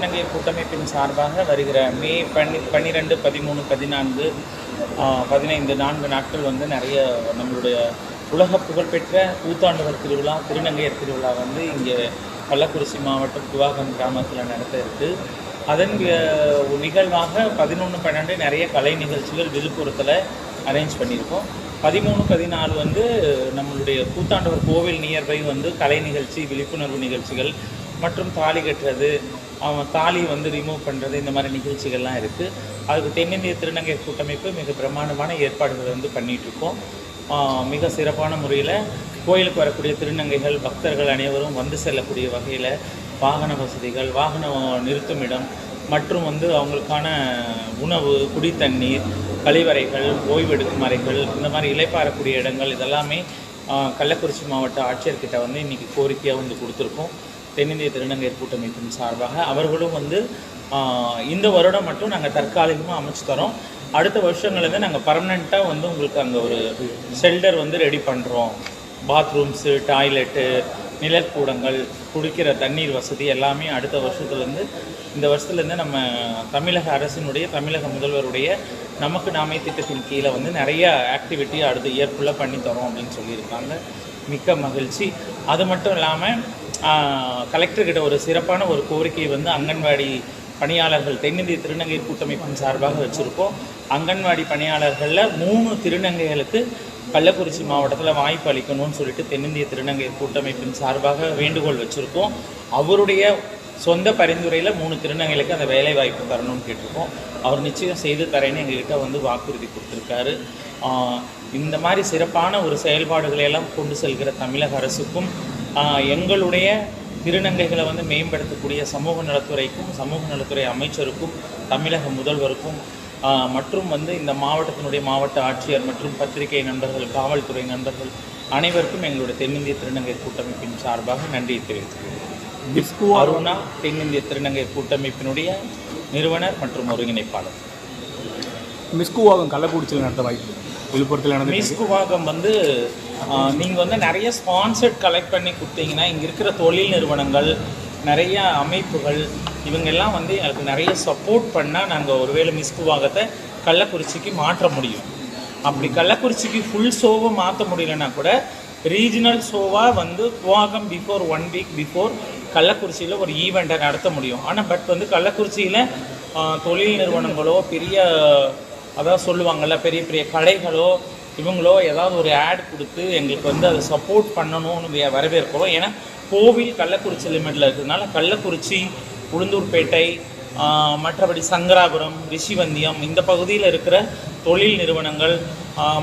திருநங்கை கூட்டமைப்பின் சார்பாக வருகிற மே பன்னி பன்னிரெண்டு பதிமூணு பதினான்கு பதினைந்து நான்கு நாட்கள் வந்து நிறைய நம்மளுடைய உலக புகழ்பெற்ற கூத்தாண்டவர் திருவிழா திருநங்கையர் திருவிழா வந்து இங்கே கள்ளக்குறிச்சி மாவட்டம் குவாகம் கிராமத்தில் நடத்த இருக்கு. அதன் நிகழ்வாக பதினொன்று பன்னெண்டு நிறைய கலை நிகழ்ச்சிகள் விழுப்புரத்தில் அரேஞ்ச் பண்ணியிருக்கோம். பதிமூணு பதினாலு வந்து நம்மளுடைய கூத்தாண்டவர் கோவில் நியர்பை வந்து கலை நிகழ்ச்சி விழிப்புணர்வு நிகழ்ச்சிகள் மற்றும் தாலி கட்டுறது அவன் தாலி வந்து ரிமூவ் பண்ணுறது இந்த மாதிரி நிகழ்ச்சிகள்லாம் இருக்குது அதுக்கு தென்னிந்திய திருநங்கை கூட்டமைப்பு மிக பிரமாண்டமான ஏற்பாடுகள் வந்து பண்ணிகிட்ருக்கோம் மிக சிறப்பான முறையில் கோயிலுக்கு வரக்கூடிய திருநங்கைகள் பக்தர்கள் அனைவரும் வந்து செல்லக்கூடிய வகையில் வாகன வசதிகள் வாகன நிறுத்துமிடம் மற்றும் வந்து அவங்களுக்கான உணவு குடித்தண்ணீர் கழிவறைகள் ஓய்வெடுக்கும் அறைகள் இந்த மாதிரி இலைப்பாறக்கூடிய இடங்கள் இதெல்லாமே கள்ளக்குறிச்சி மாவட்ட ஆட்சியர்கிட்ட வந்து இன்றைக்கி கோரிக்கையாக வந்து கொடுத்துருக்கோம். தென்னிந்திய திருநங்கையர் கூட்டமைப்பின் சார்பாக அவர்களும் வந்து இந்த வருடம் மட்டும் நாங்கள் தற்காலிகமாக அமைச்சு தரோம். அடுத்த வருஷங்கள்லேருந்து நாங்கள் பர்மனெண்ட்டாக வந்து உங்களுக்கு அங்கே ஒரு ஷெல்டர் வந்து ரெடி பண்ணுறோம் பாத்ரூம்ஸு டாய்லெட்டு நிழற்கூடங்கள் குடிக்கிற தண்ணீர் வசதி எல்லாமே அடுத்த வருஷத்துலேருந்து இந்த வருஷத்துலேருந்து நம்ம தமிழக அரசினுடைய தமிழக முதல்வருடைய நமக்கு நாமே திட்டத்தின் கீழே வந்து நிறைய ஆக்டிவிட்டி அடுத்த இயற்குள்ளே பண்ணி தரோம் அப்படின்னு சொல்லியிருக்காங்க. மிக்க மகிழ்ச்சி. அது மட்டும் இல்லாமல் கலெக்டர்கிட்ட ஒரு சிறப்பான ஒரு கோரிக்கை வந்து அங்கன்வாடி பணியாளர்கள் தென்னிந்திய திருநங்கை கூட்டமைப்பின் சார்பாக வச்சுருக்கோம். அங்கன்வாடி பணியாளர்களில் மூணு திருநங்கைகளுக்கு கள்ளக்குறிச்சி மாவட்டத்தில் வாய்ப்பு அளிக்கணும்னு சொல்லிட்டு தென்னிந்திய திருநங்கை கூட்டமைப்பின் சார்பாக வேண்டுகோள் வச்சுருக்கோம். அவருடைய சொந்த பரிந்துரையில் மூணு திருநங்கைகளுக்கு அந்த வேலை வாய்ப்பு தரணும்னு கேட்டிருக்கோம். அவர் நிச்சயம் செய்து தரேன்னு எங்ககிட்ட வந்து வாக்குறுதி கொடுத்துருக்காரு. இந்த மாதிரி சிறப்பான ஒரு செயல்பாடுகளை எல்லாம் கொண்டு செல்கிற தமிழக அரசுக்கும் எங்களுடைய திருநங்கைகளை வந்து மேம்படுத்தக்கூடிய சமூக நலத்துறைக்கும் சமூக நலத்துறை அமைச்சருக்கும் தமிழக முதல்வருக்கும் மற்றும் வந்து இந்த மாவட்டத்தினுடைய மாவட்ட ஆட்சியர் மற்றும் பத்திரிகை நண்பர்கள் காவல்துறை நண்பர்கள் அனைவருக்கும் எங்களுடைய தென்னிந்திய திருநங்கை கூட்டமைப்பின் சார்பாக நன்றியை தெரிவித்துக்கிறேன் அருணா தென்னிந்திய திருநங்கை கூட்டமைப்பினுடைய நிறுவனர் மற்றும் ஒருங்கிணைப்பாளர். மிஸ்குவாகம் கள்ளக்குறிச்சியில் நடத்த வாய்ப்பு. விழுப்புரத்தில் நடந்த மிஸ்குவாகம் வந்து நீங்கள் வந்து நிறைய ஸ்பான்சர்ட் கலெக்ட் பண்ணி கொடுத்தீங்கன்னா இங்கே இருக்கிற தொழில் நிறுவனங்கள் நிறைய அமைப்புகள் இவங்கெல்லாம் வந்து எங்களுக்கு நிறைய சப்போர்ட் பண்ணால் நாங்கள் ஒருவேளை மிஸ்குவாகத்தை கள்ளக்குறிச்சிக்கு மாற்ற முடியும். அப்படி கள்ளக்குறிச்சிக்கு ஃபுல் ஷோவை மாற்ற முடியலன்னா கூட ரீஜனல் ஷோவாக வந்து Koovagam before one week before கள்ளக்குறிச்சியில் ஒரு ஈவெண்ட்டை நடத்த முடியும். ஆனால் பட் வந்து கள்ளக்குறிச்சியில் தொழில் நிறுவனங்களோ பெரிய அதான் சொல்லுவாங்கள்ல பெரிய பெரிய கடைகளோ இவங்களோ ஏதாவது ஒரு ஆட் கொடுத்து எங்களுக்கு வந்து அதை சப்போர்ட் பண்ணணும்னு வரவேற்கிறோம். ஏன்னா கோவில் கள்ளக்குறிச்சி லிமிட்டில் இருக்கிறதுனால கள்ளக்குறிச்சி உளுந்தூர்பேட்டை மற்றபடி சங்கராபுரம் ரிஷிவந்தியம் இந்த பகுதியில் இருக்கிற தொழில் நிறுவனங்கள்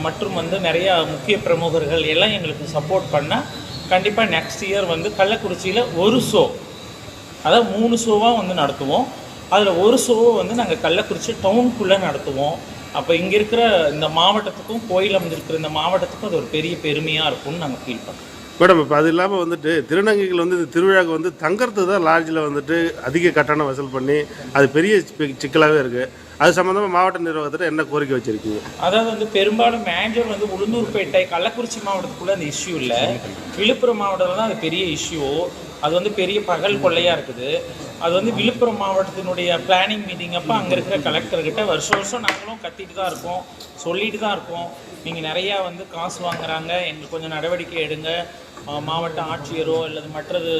மற்றும் வந்து நிறைய முக்கிய பிரமுகர்கள் எல்லாம் எங்களுக்கு சப்போர்ட் பண்ணால் கண்டிப்பாக நெக்ஸ்ட் இயர் வந்து கள்ளக்குறிச்சியில் ஒரு ஷோ அதாவது மூணு ஷோவாக வந்து நடத்துவோம். அதில் ஒரு ஷோவை வந்து நாங்கள் கள்ளக்குறிச்சி டவுனுக்குள்ளே நடத்துவோம். அப்போ இங்கே இருக்கிற இந்த மாவட்டத்துக்கும் கோயில் அமைந்திருக்கிற இந்த மாவட்டத்துக்கும் அது ஒரு பெரிய பெருமையாக இருக்கும்னு நாங்கள் ஃபீல் பண்ணுறோம் மேடம் இப்போ அது இல்லாமல் வந்துட்டு திருநங்கைகள் வந்து இந்த திருவிழாவுக்கு வந்து தங்கறதுக்கு தான் லாட்ஜில் வந்துட்டு அதிக கட்டணம் வசூல் பண்ணி அது பெரிய சிக்கலாகவே இருக்குது அது சம்மந்தமாக மாவட்ட நிர்வாகத்தில் என்ன கோரிக்கை வச்சுருக்கீங்க? அதாவது வந்து பெரும்பாலும் மேஜர் வந்து உளுந்தூர்பேட்டை கள்ளக்குறிச்சி மாவட்டத்துக்குள்ளே அந்த இஷ்யூ இல்லை. விழுப்புரம் மாவட்டத்தில் தான் அது பெரிய இஷ்யூ அது வந்து பெரிய பகல் கொள்ளையாக இருக்குது. அது வந்து விழுப்புரம் மாவட்டத்தினுடைய பிளானிங் மீட்டிங் அப்போ அங்கே இருக்கிற கலெக்டர்கிட்ட வருஷம் வருஷம் நாங்களும் கத்திட்டு தான் இருக்கோம். சொல்லிட்டு தான் இருக்கோம். நீங்கள் நிறையா வந்து காசு வாங்குறாங்க. எங்களுக்கு கொஞ்சம் நடவடிக்கை எடுங்க. மாவட்ட ஆட்சியரோ அல்லது மற்றது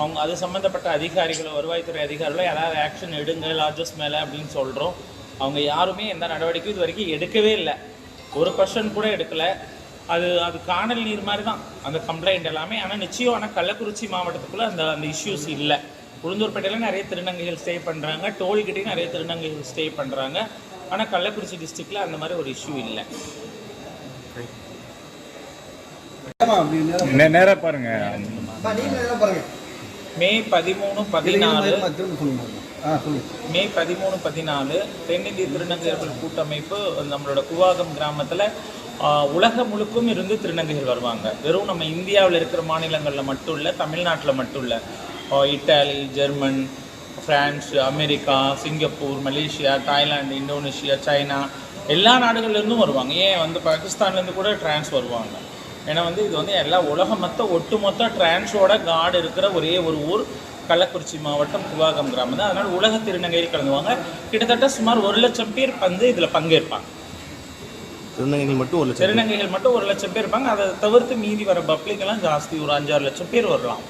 அவங்க அது சம்மந்தப்பட்ட அதிகாரிகளோ வருவாய்த்துறை அதிகாரிகளோ யாராவது ஆக்ஷன் எடுங்க லாட்ஜஸ் மேலே அப்படின்னு சொல்கிறோம் அவங்க யாருமே எந்த நடவடிக்கையும் இது வரைக்கும் எடுக்கவே இல்லை. ஒரு பர்சன்ட் கூட எடுக்கலை. அது அது காணல் நீர் மாதிரி தான் அந்த கம்ப்ளைண்ட் எல்லாமே ஆனால் நிச்சயம் ஆனால் கள்ளக்குறிச்சி மாவட்டத்துக்குள்ளே அந்த அந்த இஷ்யூஸ் இல்லை. உளுந்தூர்பேட்டையில் நிறைய திருநங்கைகள் ஸ்டே பண்ணுறாங்க டோல்கிட்டையும் நிறைய திருநங்கைகள் ஸ்டே பண்ணுறாங்க ஆனால் கள்ளக்குறிச்சி டிஸ்ட்ரிக்டில் அந்த மாதிரி ஒரு இஷ்யூ இல்லை. நேராக பாருங்க. மே பதிமூணு பதினாலு. மே பதிமூணு பதினாலு தென்னிந்திய திருநங்கையர்கள் கூட்டமைப்பு நம்மளோட குவாகம் கிராமத்தில் உலகம் முழுக்கும் இருந்து திருநங்கைகள் வருவாங்க. வெறும் நம்ம இந்தியாவில் இருக்கிற மாநிலங்களில் மட்டும் இல்லை தமிழ்நாட்டில் மட்டும் இல்லை. Italy German France America Singapore Malaysia Thailand Indonesia China எல்லா நாடுகள்லேருந்தும் வருவாங்க. ஏன் வந்து பாகிஸ்தான்லேருந்து கூட டிரான்ஸ் வருவாங்க. ஏன்னா வந்து இது வந்து எல்லா உலகம் மொத்த ஒட்டுமொத்த டிரான்ஸோட காடு இருக்கிற ஒரே ஒரு ஊர் கள்ளக்குறிச்சி மாவட்டம் குவாகம் கிராமம் தான். அதனால் உலக திருநங்கையில் கலந்துவாங்க. கிட்டத்தட்ட சுமார் ஒரு லட்சம் பேர் வந்து இதில் பங்கேற்பாங்க. திருநங்கைகள் மட்டும் ஒரு லட்சம் திருநங்கைகள் மட்டும் ஒரு லட்சம் பேர் இருப்பாங்க. அதை தவிர்த்து மீதி வர பப்ளிக் எல்லாம் ஜாஸ்தி. ஒரு அஞ்சாறு லட்சம் பேர் வரலாம்.